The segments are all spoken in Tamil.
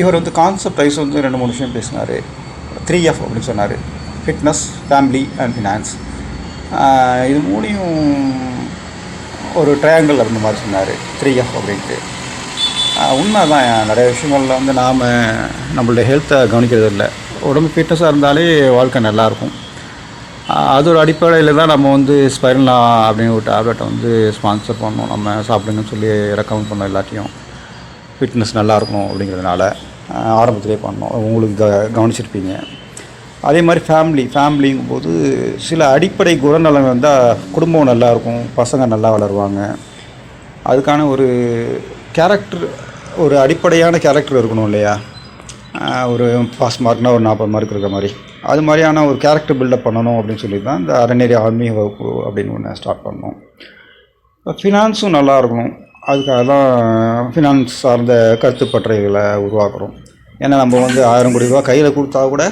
இவர் வந்து கான்செப்ட் வைஸ் வந்து ரெண்டு மூணு விஷயம் பேசினார். த்ரீ எஃப் அப்படின்னு சொன்னார். ஃபிட்னஸ் ஃபேமிலி அண்ட் ஃபினான்ஸ் இது மூணையும் ஒரு ட்ரையாங்கிள் இருந்த மாதிரி சொன்னார். த்ரீ எஃப் அப்படின்ட்டு. உண்மை தான் நிறைய விஷயங்களில் வந்து நாம் நம்மளுடைய ஹெல்த்தை கவனிக்கிறது இல்லை உடம்பு ஃபிட்னஸாக இருந்தாலே வாழ்க்கை நல்லாயிருக்கும். அது ஒரு அடிப்படையில் தான் நம்ம வந்து ஸ்பைரலா அப்படின்னு ஒரு டேப்லெட்டை வந்து ஸ்பான்சர் பண்ணோம் நம்ம சாப்பிடுங்கன்னு சொல்லி ரெக்கமெண்ட் பண்ணோம் எல்லாத்தையும். ஃபிட்னஸ் நல்லா இருக்கணும் அப்படிங்கிறதுனால ஆரம்பத்திலே பண்ணோம். உங்களுக்கு க கவனிச்சிருப்பீங்க. அதே மாதிரி ஃபேமிலி ஃபேமிலிங்கும் போது சில அடிப்படை குணநலன் வந்தால் குடும்பம் நல்லா இருக்கும் பசங்க நல்லா வளருவாங்க. அதுக்கான ஒரு கேரக்டர் ஒரு அடிப்படையான கேரக்டர் இருக்கணும் இல்லையா? ஒரு பாஸ் மார்க்னா ஒரு நாற்பது மார்க் இருக்கிற மாதிரி. அது மாதிரியான ஒரு கேரக்டர் பில்டப் பண்ணணும் அப்படின்னு சொல்லி தான் இந்த அறநெறி ஆன்மீக வகுப்பு அப்படின்னு ஒன்று ஸ்டார்ட் பண்ணோம். ஃபினான்ஸும் நல்லா இருக்கணும் அதுக்காக தான் ஃபினான்ஸ் சார்ந்த கருத்து பட்டறைகளை உருவாக்குறோம். ஏன்னா நம்ம வந்து ஆயிரம் கோடி ரூபா கையில் கொடுத்தா கூட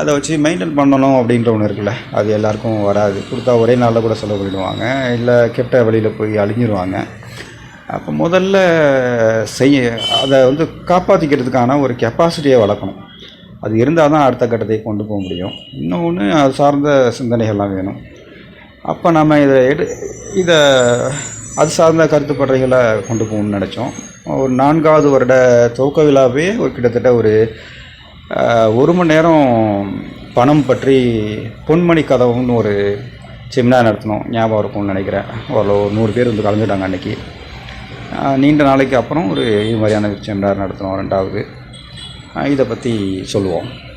அதை வச்சு மெயின்டைன் பண்ணணும் அப்படின்ற ஒன்று இருக்குல்ல. அது எல்லாருக்கும் வராது. கொடுத்தா ஒரே நாளில் கூட செலவு பண்ணிடுவாங்க. இல்லை கெட்ட வழியில் போய் அழிஞ்சிருவாங்க. அப்போ முதல்ல செய்ய அதை வந்து காப்பாற்றிக்கிறதுக்கான ஒரு கெப்பாசிட்டியை வளர்க்கணும். அது இருந்தால் தான் அடுத்த கட்டத்தை கொண்டு போக முடியும். இன்னொன்று அது சார்ந்த சிந்தனைகள்லாம் வேணும். அப்போ நம்ம இதை எடு இதை அது சார்ந்த கருத்துப்பட்றைகளை கொண்டு போகணும்னு நினச்சோம். ஒரு நான்காவது வருட துவக்க விழாவே ஒரு கிட்டத்தட்ட ஒரு ஒரு மணி நேரம் பணம் பற்றி பொன்மணி கதவுன்னு ஒரு செமினார் நடத்தினோம் ஞாபகம் இருக்கும்னு நினைக்கிறேன். ஒரு நூறு பேர் வந்து கலந்துட்டாங்க அன்றைக்கி நீண்ட நாளைக்கு அப்புறம் ஒரு இது மாதிரியான செமினார் நடத்தினோம் ரெண்டாவது. இதை பற்றி சொல்லுவோம்.